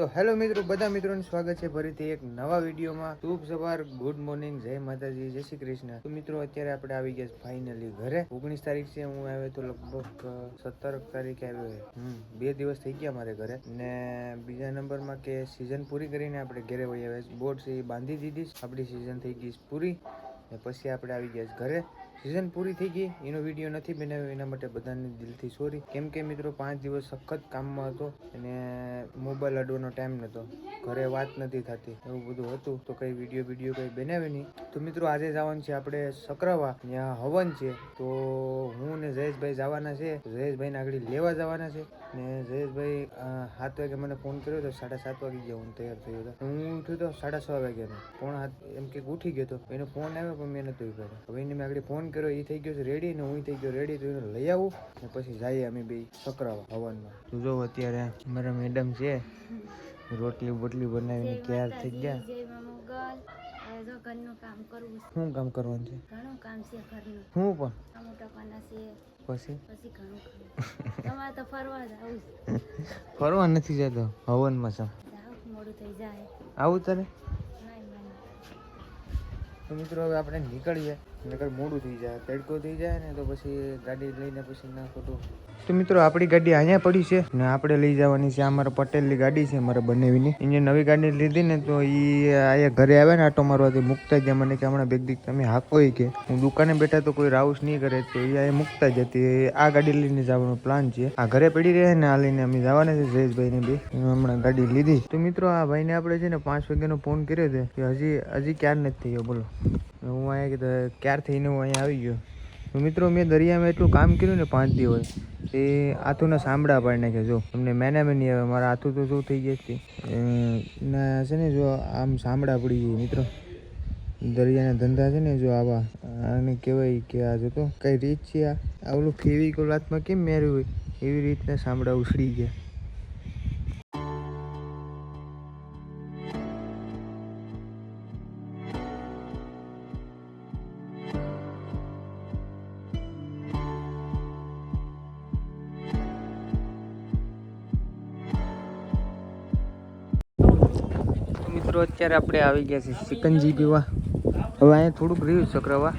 તો હેલો મિત્રો, બધા મિત્રોનું સ્વાગત છે ફરીથી એક નવા વિડીયોમાં. શુભ સવાર, ગુડ મોર્નિંગ, જય માતાજી, જય શ્રી કૃષ્ણ. તો મિત્રો, અત્યારે આપણે આવી ગયા ફાઇનલી ઘરે. ઓગણીસ તારીખ છે, હું આવ્યો તો લગભગ સત્તર તારીખે આવ્યો હમ, બે દિવસ થઈ ગયા મારે ઘરે. ને બીજા નંબરમાં કે સિઝન પૂરી કરીને આપણે ઘરે વહી આવ્યા બોટ બાંધી દીધી આપણી સિઝન થઈ ગઈ પૂરી. ને પછી આપણે આવી ગયા ઘરે. સિઝન પૂરી થઈ ગઈ. એનો વીડિયો નથી બનાવ્યો. એના માટે બધાને દિલથી સોરી કેમ કે મિત્રો, પાંચ દિવસ સખત કામમાં હતો અને મોબાઈલ અડવાનો ટાઈમ નહોતો ઘરે વાત નથી થતી. એવું બધું હતું. તો કઈ વીડિયો વીડિયો કઈ બનાવે નહીં. તો મિત્રો, આજે જવાનું છે આપણે સકરાવા. ત્યાં હવન છે. તો હું ને જયેશભાઈ જવાના છે. જયેશભાઈને આગળ લેવા જવાના છે. ને જયેશભાઈ સાત વાગે મને ફોન કર્યો તો સાડા સાત વાગે ગયા હું તૈયાર થયો હતો. હું ઉઠ્યો તો સાડા છ વાગ્યાનો. ફોન હાથ એમ કે ઉઠી ગયો તો. એનો ફોન આવ્યો પણ મેં નતો ઉપાડ્યો હવે એને મેં આગળ ફોન કર્યો એ થઈ ગયો છે રેડી ને હું થઈ ગયો રેડી તો એને લઈ આવું ને પછી જઈએ અમે બે સકરાવા હવનમાં. તું જો અત્યારે મારા મેડમ છે રોટલી બોટલી બનાવીને તૈયાર થઈ ગયા. જય મોગલ. હવે જો ઘરનું કામ કરવું શું કામ કરવાનું છે? ઘણું કામ છે ઘરનું. હું પણ? ટમાટાપાના છે. પછી? પછી ઘણું તમારે તો ફરવા નથી જતો હવનમાં છે. જાવ મોડું થઈ જાય. આવું તારે? તો મિત્રો હવે આપણે નીકળીએ. નકર મોડું થઈ જાય તડકો થઈ જાય ને તો પછી ગાડી લઈને પછી ના ખોટું તો મિત્રો, આપણી ગાડી અહીંયા પડી છે ને આપણે લઈ જવાની છે આ મારા પટેલની ગાડી છે મારા બંનેવીની. એને નવી ગાડી લીધી ને તો એ અહીંયા ઘરે આવે ને આટો મારવાથી મૂકતા જ મને કે હમણાં બેગ દીક તમે હાકો કે. હું દુકાને બેઠા તો કોઈ રાઉસ નહીં કરે તો એ અહીંયા મૂકતા જતી આ ગાડી લઈને જવાનો પ્લાન છે. આ ઘરે પડી રહ્યા ને આ લઈને અમે જવાના છે જયેશભાઈને બી. હમણાં ગાડી લીધી. તો મિત્રો, આ ભાઈને આપણે છે ને પાંચ વાગ્યાનો ફોન કર્યો હતો કે હજી હજી ક્યારે નથી થયો, બોલો. હું અહીંયા ક્યાર થઈને હું અહીંયા આવી ગયો? મિત્રો મેં દરિયામાં એટલું કામ કર્યું ને પાંચ દિવસ એ આથુના સાંભળા પાડી નાખ્યા. જો તમને મેના મેની આવે, મારા આથું તો શું થઈ ગયા છે ના છે ને જો, આમ સાંભળા પડી ગઈ મિત્રો. દરિયાના ધંધા છે ને જો આવા, આને કહેવાય કે આ જો તો કઈ રીત છે આ? આવલું ફેવિકોલ હાથમાં કેમ મેર્યું હોય? એવી રીતના સાંભળા ઉછળી ગયા. મિત્રો અત્યારે આપણે આવી ગયા છે સિકંજી પીવા. હવે અહીંયા થોડુંક રહ્યું સકરાવા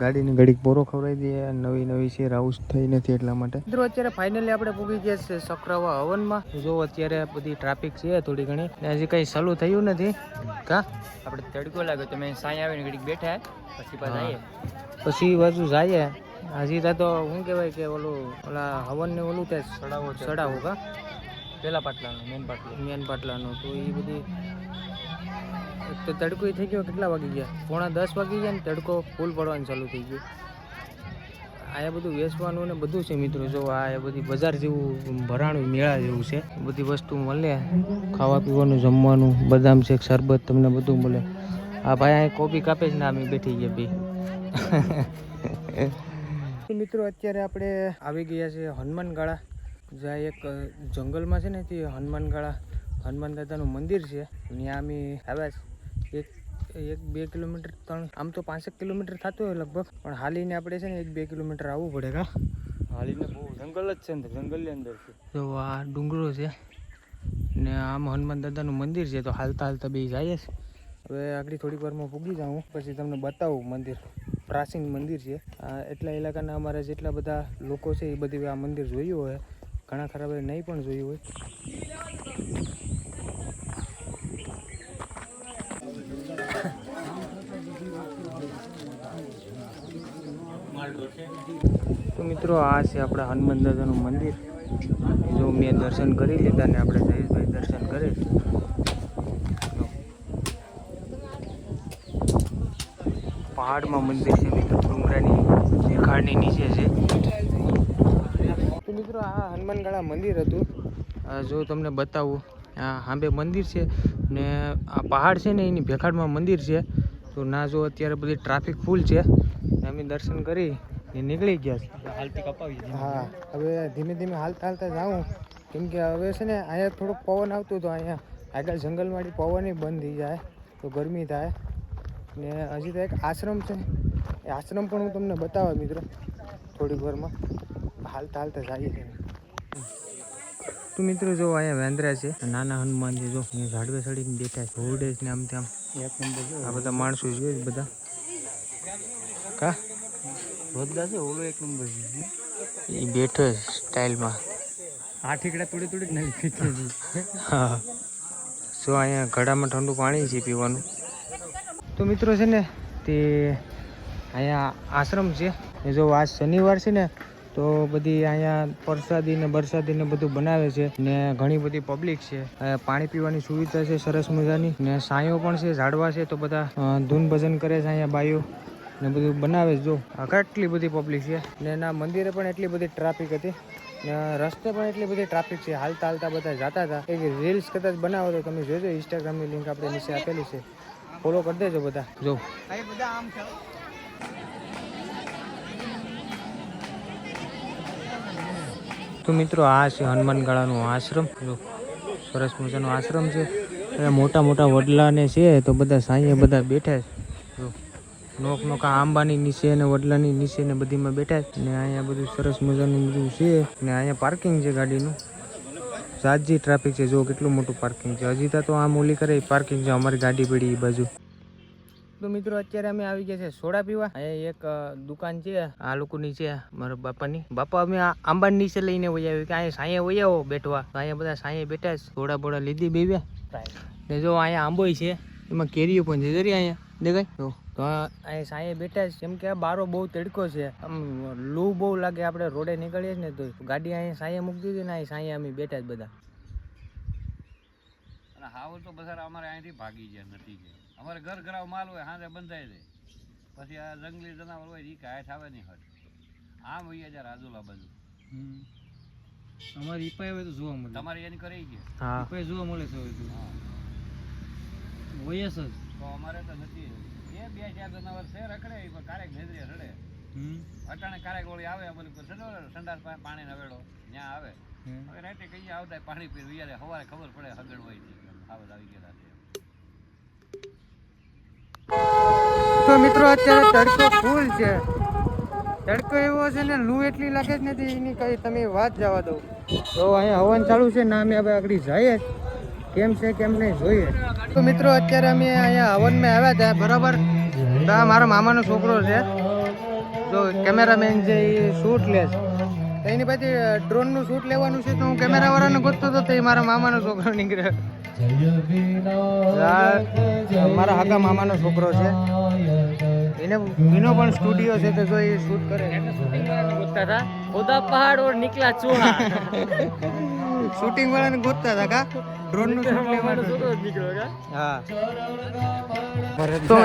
ગાડીની ઘડીક પોરો ખવડાવી દઈએ. નવી નવી છે રાઉસ થઈ નથી એટલા માટે. મિત્રો અત્યારે ફાઇનલી આપણે પૂગી ગયા છે સકરાવા હવનમાં. જો અત્યારે બધી ટ્રાફિક છે થોડી ઘણી ને હજી કંઈ સલું થયું નથી. કા? આપણે તડકો લાગ્યો તો મેં સાંઈ આવીને ઘડીક બેઠા. પછી પાછા આવીએ. પછી બાજુ જઈએ. હજી ત્યાં તો શું કહેવાય કે ઓલું ઓલા હવન ને ઓલું ત્યાં સડાવો. સડાવો કા? પેલા પાટલાનું મેન પાટલું. મેન પાટલાનો તો એ બધી તો તડકો એ થઈ ગયો કેટલા વાગી ગયા? પોણા દસ વાગી ગયા ને તડકો ફૂલ પડવાનું ચાલુ થઈ ગયું. આ બધું વેચવાનું ને બધું છે મિત્રો જો આ એ બધી બજાર જેવું ભરાણું મેળા જેવું છે. બધી વસ્તુ મળે ખાવા પીવાનું જમવાનું બદામ છે શરબત તમને બધું મળે. આ ભાઈ અહીં કોપી કાપે જ ને અમે બેઠી ગયા બી. મિત્રો અત્યારે આપણે આવી ગયા છે હનુમાનગાળા. જ્યાં એક જંગલમાં છે ને તે હનુમાનગાળા હનુમાન દાદાનું મંદિર છે. ત્યાં અમે આવ્યા છે. એક એક બે કિલોમીટર ત્રણ આમ તો પાંચેક કિલોમીટર થતું હોય લગભગ. પણ હાલીને આપણે છે ને એક બે કિલોમીટર આવવું પડે કા? હાલીને બહુ જંગલ જ છે અંદર જંગલની અંદર છે. તો આ ડુંગરો છે. ને આમ હનુમાન દાદાનું મંદિર છે તો હાલતા હાલતા બે જઈએ છે. હવે આગળ થોડીક વારમાં પૂગી જાઉં. પછી તમને બતાવું મંદિર. પ્રાચીન મંદિર છે. આ એટલા ઇલાકાના અમારા જેટલા બધા લોકો છે એ બધી આ મંદિર જોયું હોય. ઘણા ખરા બધા નહીં પણ જોયું હોય. તો મિત્રો, આ છે આપણા હનુમાન દાદાનું મંદિર. જો મેં દર્શન કરી લીધા ને આપણે જયેશભાઈ દર્શન કરે. પહાડમાં મંદિર છે, મિત્રો. ડુંગરાની દેખાડની નીચે છે. તો મિત્રો આ હનુમાનગાળા મંદિર હતું. જો તમને બતાવું આ હાંબે મંદિર છે ને આ પહાડ છે ને એની ભેખાડમાં મંદિર છે. તો ના જો અત્યારે બધી ટ્રાફિક ફૂલ છે. અમે દર્શન કરી ને નીકળી ગયા છે. હાલતી કપાવી હા હવે ધીમે ધીમે હાલતા હાલતા જાઉં. કેમ કે હવે છે ને અહીંયા થોડોક પવન આવતું તો અહીંયા. આગળ જંગલમાંથી પવન બંધ થઈ જાય તો ગરમી થાય. ને હજી તો એક આશ્રમ છે. એ આશ્રમ પણ હું તમને બતાવું મિત્રો થોડીક વારમાં. હાલતા હાલતા જઈએ છીએ. તો મિત્રો જો અહીંયા વેંદરા છે નાના હનુમાનજી જો અહીંયા ઝાડવે ચડીને બેઠા છે છે ને આમ તેમ. એક નંબર આ બધા માણસો જોઈએ બધા? કા? બધા છે ઓલો એક નંબર છે. એ બેઠો છે સ્ટાઇલમાં. આ ઠીકડા તોડી તોડી નવી ફીકે છે. હા. જો અહીંયા ઘડામાં ઠંડુ પાણી છે પીવાનું. તો મિત્રો છે ને તે અહીંયા આશ્રમ છે. એ જો આજ શનિવાર છે ને તો બધી અહીંયા પ્રસાદી ને બરસાદી ને બધું બનાવે છે ને ઘણી બધી પબ્લિક છે. પાણી પીવાની સુવિધા છે, સરસ મજાની. ને સાયો પણ છે, ઝાડવા છે, તો બધા ધૂન ભજન કરે છે અહીંયા બાઈઓ. ને બધું બનાવે છે, જો. કેટલી બધી પબ્લિક છે. ને એના મંદિરે પણ એટલી બધી ટ્રાફિક હતી. ને રસ્તે પણ એટલી બધી ટ્રાફિક છે. હાલતા હાલતા બધા જતા હતા. એક રીલ્સ કદાચ બનાવો તો તમે જોજો ઇન્સ્ટાગ્રામની લિંક આપણે નીચે આપેલી છે. ફોલો કરી દેજો બધા. જો. બધા આમ તો મિત્રો, આ છે હનુમાનગાળાનો આશ્રમ. જો, સરસ મજાનો આશ્રમ છે. મોટા મોટા વડલાને છે, તો બધા સાંઈએ બધા બેઠા છે. નોક નોકા આંબાની નીચે અને વડલાની નીચે ને બધીમાં બેઠા છે. ને અહીંયા બધું સરસ મજાનું બધું છે. ને અહીંયા પાર્કિંગ છે ગાડીનું. સાજી ટ્રાફિક છે. જો, કેટલું મોટું પાર્કિંગ છે. હજી તો આ મોલી કરે પાર્કિંગ છે. અમારી ગાડી પડી એ બાજુ. તો મિત્રો, અત્યારે અમે આવી ગયા છે સોડા પીવા. અહીંયા એક દુકાન છે, આ લોકોની છે, મારા બાપાની. બાપા અમે આંબા નીચે લઈને વહી આવ્યું કે અહીંયા સાંયે વહી આવો બેઠવા. અહીંયા બધા સાંયે બેઠા સોડા બોડા લીધી બે ને જો અહીંયા આંબોય છે, એમાં કેરીઓ પણ છે, જરી અહીંયા. દેખાય? તો અહીંયા સાંયે બેઠા છે કેમ કે બારો બહુ તડકો છે. આમ લૂ બહુ લાગે, આપણે રોડે નીકળીએ ને તો ગાડી અહીંયા સાંયે મૂકી દીધી ને અહીં સાંયે અમે બેઠા જ બધા. અને હાવર તો બધા અમારે અહીંથી ભાગી જાય નથી જાય અમારે ઘર ઘરાવ માલ હોય હાથે બંધાઈ દે. પછી આ જંગલી જનાવર હોય એ કાંઈ થાવે નહીં હટ આમ હોઈએ છે રાજુલા બાજુ. અમારે ઈ પાય તો જોવા મળે. તમારે એની કરી ગયા? પાય જોવા મળે છે હોય જ. તો અમારે તો નથી. એ બે ચાર જનાવર છે રખડે પણ કારેક ભેદરી રડે. અટાણે કારેક ઓળી આવે બોલી સંડાસ પા- પાણી નવેડો ત્યાં આવે. હવે રાતે કહીએ આવતા પાણી પી વિયારે સવારે ખબર પડે હગડ હોય તો મિત્રો, અત્યારે તડકો ફૂલ છે. તડકો એવો છે ને, લૂ એટલી લાગે જ નથી, એની કઈ તમે વાત જવા દો. તો અહીંયા હવન ચાલુ છે ને, અમે હવે આગળ જઈએ. કેમ છે, કેમ નહીં, જોઈએ. તો મિત્રો, અત્યારે અમે અહીંયા હવનમાં આવ્યા હતા, બરાબર? તો મારા મામાનો છોકરો છે. જો કેમેરામેન છે, એ શૂટ લે છે. એની પછી ડ્રોનનું શૂટ લેવાનું છે, તો હું કેમેરાવાળાને ગોતતો હતો તો એ મારા મામાનો છોકરો નીકળ્યો. મારા હાગા મામાનો છોકરો છે. એને એનો પણ સ્ટુડિયો છે તો જો એ શૂટ કરે. ગોતતા હતા. ખોદા પહાડ ઓર નીકળા ચૂહા. શૂટિંગ વાળાને ગોતતા હતા કા? ડ્રોનનું શૂટ લેવાનું નીકળ્યો કા? હા. તો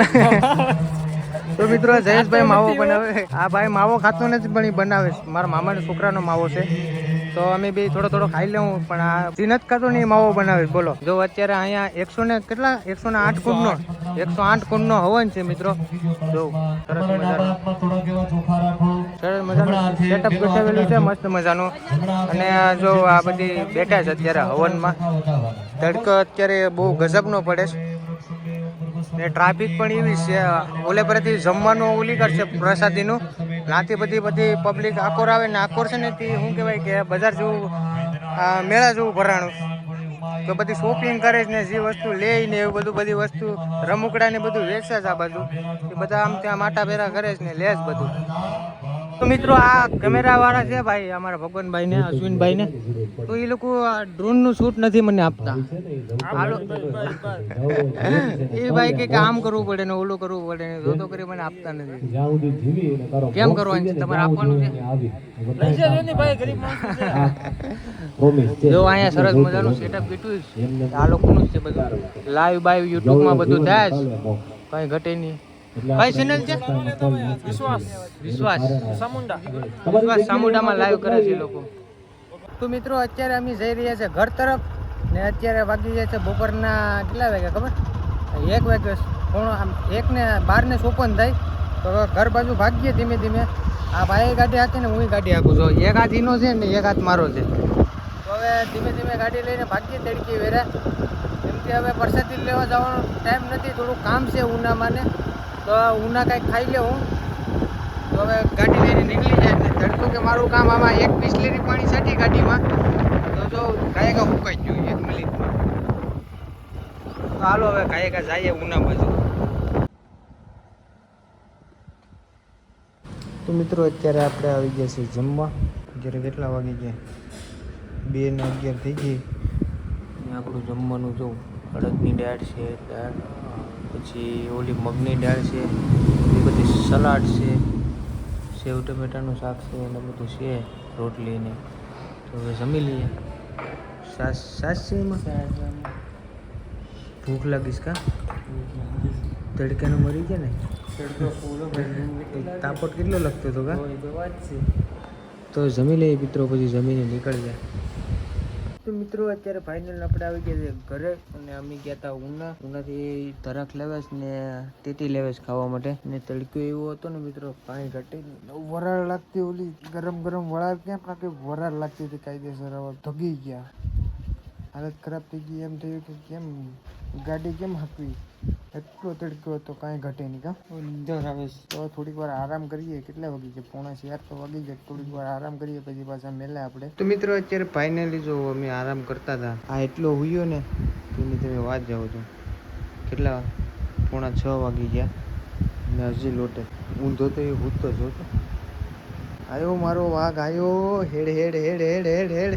તો મિત્રો જયેશભાઈ માવો બનાવે. આ ભાઈ માવો ખાતો નથી પણ એ બનાવે છે. મારા મામાના છોકરાનો માવો છે. તો અમે બે થોડો થોડો ખાઈ લેવું, પણ આ સીન જ ખાતો નહીં, માવો બનાવે બોલો. જો અત્યારે અહીંયા એકસો ને કેટલા? એકસો ને આઠ કુંડનો. એકસો આઠ કુંડનો હવન છે મિત્રો. જો, સરસ મજાનો. સરસ મજાનું સેટઅપ ગોઠવેલું છે, મસ્ત મજાનું. અને જો આ બધી બેઠા છે અત્યારે હવનમાં. તડકો અત્યારે બહુ ગજબનો પડે છે. ને ટ્રાફિક પણ એવી છે. ઓલે પરથી જમવાનું ઓલી કરશે પ્રસાદીનું. નાથી બધી બધી પબ્લિક આકોર આવે ને આકોર છે ને તે શું કહેવાય કે બજાર જેવું મેળા જેવું ભરાણું. તો બધી શોપિંગ કરે છે ને જે વસ્તુ લે ને એવું બધું બધી વસ્તુ, રમકડા ને બધું વેચે છે આ બાજુ. એ બધા આમ ત્યાં માટા ભેરા કરે છે ને લે જ બધું. તો મિત્રો આ કેમેરા વાળા છે ભાઈ, અમારા ભગવાનભાઈ ને અશ્વિનભાઈ ને તો એ લોકો ડ્રોનનું શૂટ નથી મને આપતા. એ ભાઈ કે કામ કરવું પડે ને ઓલું કરવું પડે ને જો કરી મને આપતા નથી. કેમ કરવાનું છે? તમારે આપવાનું છે? જો અહીંયા સરસ મજાનું સેટઅપ કીધું છે. આ લોકોનું છે બધું. લાઈવ બાઈવ યુટ્યુબમાં બધું થાય કઈ ઘટે નહીં. કઈ ચેનલ છે? વિશ્વાસ વિશ્વાસ. સામુંડા. વિશ્વાસ સામુંડામાં લાઈવ કરે છે લોકો. તો મિત્રો અત્યારે અમે જઈ રહ્યા છે ઘર તરફ ને અત્યારે વાગી ગયા છે બપોરના કેટલા વાગ્યા ખબર? એક વાગ્યો પોણો આમ એક ને બાર ને ચોપન થાય. તો હવે ઘર બાજુ ભાગીએ ધીમે ધીમે. આ ભાઈ ગાડી હાથે ને હું ગાડી હાકું છું. એક હાથ ઈનો છે ને એક હાથ મારો છે. તો હવે ધીમે ધીમે ગાડી લઈને ભાગીએ તડકી વેરા. કેમ કે હવે પ્રસાદી લેવા જવાનો ટાઈમ નથી. થોડું કામ છે ઉનામાં ને. તો ઉના કાંઈક ખાઈ લે હું. તો હવે ગાડી લઈને નીકળી જાય એટલે ધડકું કે મારું કામ આમાં એક બિસ્લેરી પાણી છાંટી ગાડીમાં. તો જો ગાયકા ઉકાઈ ગયું એક મિનિટમાં. તો હાલો હવે ગાયકા જઈએ ઉના બાજુ તો મિત્રો, અત્યારે આપણે આવી ગયા છીએ જમવા. અત્યારે કેટલા વાગી ગયા? બે ને અગિયાર થઈ ગઈ. આપણું જમવાનું જો અડદની દાળ છે, દાળ. પછી ઓલી મગની દાળ છે એ બધી સલાડ છે સેવ ટમેટાનું શાક છે અને બધું છે રોટલી ને તો હવે જમી લઈએ. સાસ સાસ છે એમાં? ભૂખ લાગીશ કા? તડકાનું મરી ગયા ને? તાપટ કેટલો લાગતો હતો કા? તો જમી લઈએ મિત્રો પછી જમીને નીકળી જાય તો મિત્રો, અત્યારે ફાઇનલ આપણે આવી ગયા છે ઘરે અને અમે ગયા હતા ઉના. ઉનાથી તરાક લેવેશ ને તેતી લેવેશ ખાવા માટે. ને તડકો એવો હતો ને મિત્રો, પાણી ઘટી વરાળ લાગતી ઓલી ગરમ ગરમ વરાળ કેમ કે વરાળ લાગતી હતી કાયદેસર હવે ધગી ગયા. હાલત ખરાબ થઈ ગઈ, એમ થયું કે કેમ ગાડી કેમ હાંકવી? એટલો તડક્યો હતો કાંઈ ઘટે નહીં કા? નીંદર આવે તો થોડીક વાર આરામ કરીએ કેટલા વાગી છે પોણા ચાર તો વાગી જાય થોડીક વાર આરામ કરીએ પછી પાછા મેલે આપણે. તો મિત્રો અત્યારે ફાઇનલી જો અમે આરામ કરતા હતા. આ એટલો હુયો ને તેની તમે વાત જાઓ છો. કેટલા પોણા છ વાગી ગયા? ને હજી લોટે. ઊંધો તો એ ભૂતતો જ હતો આયો મારો વાઘ આયો. હેડ હેડ હેડ હેડ હેડ હેડ.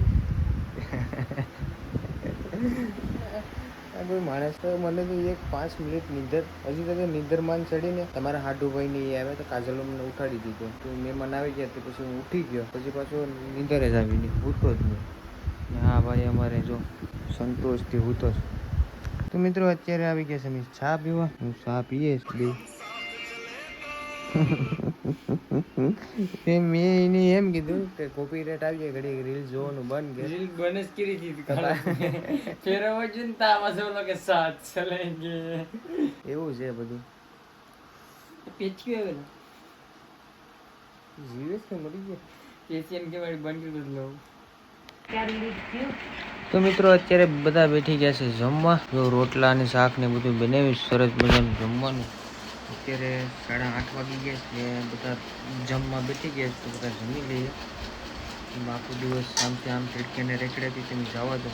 કોઈ માણસ તો મને તો એક પાંચ મિનિટ નિંદર હજી તો નિંદરમાન ચડીને તમારા હાડુભાઈ ને એ આવે તો કાજલો મને ઉઠાડી દીધો. તો મેં આવી ગયા તો પછી હું ઉઠી ગયો. પછી પાછો નિંદર જ આવી નહીં ઉઠો જ નહીં હા ભાઈ અમારે જો સંતોષથી જ તો મિત્રો અત્યારે આવી ગયા છે અમે ચા પીવા. હું ચા પીએ જ બે મેં એને એમ કીધું કે કોપી આવી જાય ઘડી રીલ જોવાનું બંધ કે રીલ બને જ કરી દીધી ફેરવો જ ને તામાં સૌ સાથ ચલેંગે એવું છે બધું. પેચ્યું આવે ને. જીવેશ ને ગયા. એશિયન કે મારી બંધ કરી લઉં તો મિત્રો અત્યારે બધા બેઠી ગયા છે જમવા. જો રોટલા અને શાક ને બધું બનાવ્યું સરસ મજાનું જમવાનું. અત્યારે સાડા આઠ વાગી ગયા છે બધા જમવા બેઠી ગયા છે તો બધા જમી લઈએ. એમાં આખો દિવસ આમથી આમ તડકીને રેકડેથી તમે જવા દો.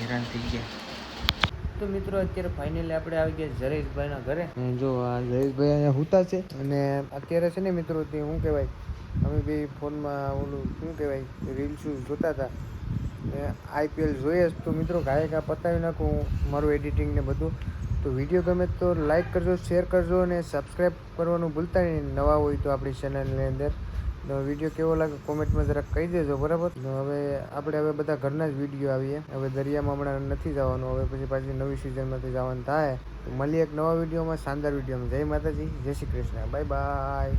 હેરાન થઈ ગયા. તો મિત્રો અત્યારે ફાઇનલી આપણે આવી ગયા જરેશભાઈના ઘરે. જો આ જરેશભાઈ અહીંયા હુતા છે અને અત્યારે છે ને મિત્રો તે શું કહેવાય અમે બે ફોનમાં ઓલું શું કહેવાય રીલ્સ જોતા હતા. આઈપીએલ જોઈએ જ તો મિત્રો ગાયકા પતાવી નાખું મારું એડિટિંગ ને બધું. તો વીડિયો ગમે તો લાઇક કરજો, શેર કરજો અને સબસ્ક્રાઈબ કરવાનું ભૂલતા નહીં. નવા હોય તો આપણી ચેનલની અંદર. વીડિયો કેવો લાગે કોમેન્ટમાં જરાક કહી દેજો, બરાબર? હવે આપણે હવે બધા ઘરના જ વીડિયો આવીએ. હવે દરિયામાં હમણાં નથી જવાનું, હવે પછી પાછી નવી સિઝનમાંથી જવાનું થાય. મળીએ એક નવા વિડીયોમાં, શાનદાર વિડીયોમાં. જય માતાજી, જય શ્રી કૃષ્ણ. Bye bye.